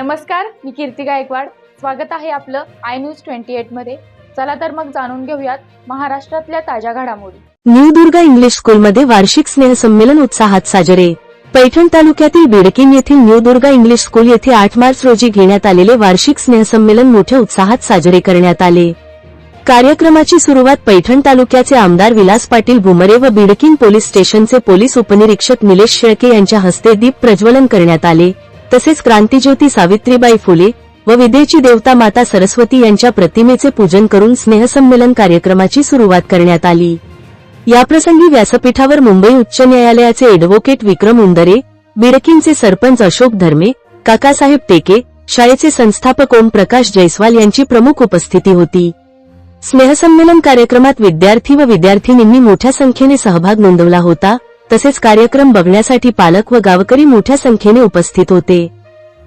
नमस्कार मी कीर्ती गायकवाड. स्वागत आहे आपलं आय न्यूज ट्वेंटी एटमध्ये. चला तर मग जाणून घेऊयात महाराष्ट्रातल्या ताज्या घडामोडी. न्यू दुर्गा इंग्लिश स्कूलमध्ये वार्षिक स्नेहसंमेलन उत्साहात साजरे. पैठण तालुक्यातील बिडकीन येथील न्यू दुर्गा इंग्लिश स्कूल येथे आठ मार्च रोजी घेण्यात आलेले वार्षिक स्नेहसंमेलन मोठ्या उत्साहात साजरे करण्यात आले. कार्यक्रमाची सुरुवात पैठण तालुक्याचे आमदार विलास पाटील भुमरे व बिडकीन पोलीस स्टेशनचे पोलीस उपनिरीक्षक निलेश शेळके यांच्या हस्ते दीप प्रज्वलन करण्यात आले. तसेच क्रांतीज्योती सावित्रीबाई फुले व विदेची देवता माता सरस्वती यांच्या प्रतिमेचे पूजन करून स्नेहसंमेलन कार्यक्रमाची सुरुवात करण्यात आली. याप्रसंगी व्यासपीठावर मुंबई उच्च न्यायालयाचे एडव्होकेट विक्रम उंदरे बिडकींचे सरपंच अशोक धर्मे काकासाहेब टेके शाळेचे संस्थापक ओम प्रकाश जयस्वाल यांची प्रमुख उपस्थिती होती. स्नेहसंमेलन कार्यक्रमात विद्यार्थी व विद्यार्थिनींनी मोठ्या संख्येने सहभाग नोंदवला होता. तसेच कार्यक्रम बघण्यासाठी पालक व गावकरी मोठ्या संख्येने उपस्थित होते.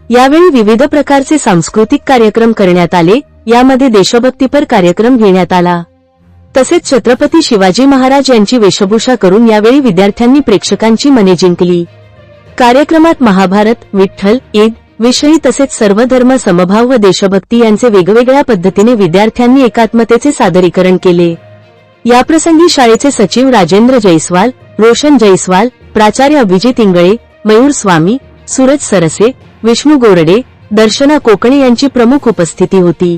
यावेळी विविध प्रकारचे सांस्कृतिक कार्यक्रम करण्यात आले यामध्ये देशभक्तीपर कार्यक्रम घेण्यात आला. तसेच छत्रपती शिवाजी महाराज यांची वेशभूषा करून यावेळी विद्यार्थ्यांनी प्रेक्षकांची मने जिंकली. कार्यक्रमात महाभारत विठ्ठल ईद विषयी तसेच सर्व धर्म समभाव व देशभक्ती यांचे वेगवेगळ्या पद्धतीने विद्यार्थ्यांनी एकात्मतेचे सादरीकरण केले. याप्रसंगी शाळेचे सचिव राजेंद्र जयस्वाल रोशन जयस्वाल प्राचार्य अभिजित इंगळे मयूर स्वामी सूरज सरसे विष्णू गोरडे दर्शना कोकणे यांची प्रमुख उपस्थिती होती.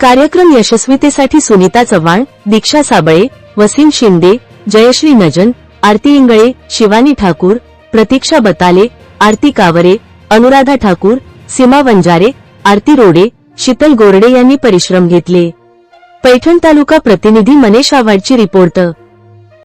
कार्यक्रम यशस्वीतेसाठी सुनीता चव्हाण दीक्षा साबळे वसीम शिंदे जयश्री नजन आरती इंगळे शिवानी ठाकूर प्रतीक्षा बताले आरती कावरे अनुराधा ठाकूर सीमा वंजारे आरती रोडे शीतल गोरडे यांनी परिश्रम घेतले. पैठण तालुका प्रतिनिधी मनेश आव्हाडची रिपोर्ट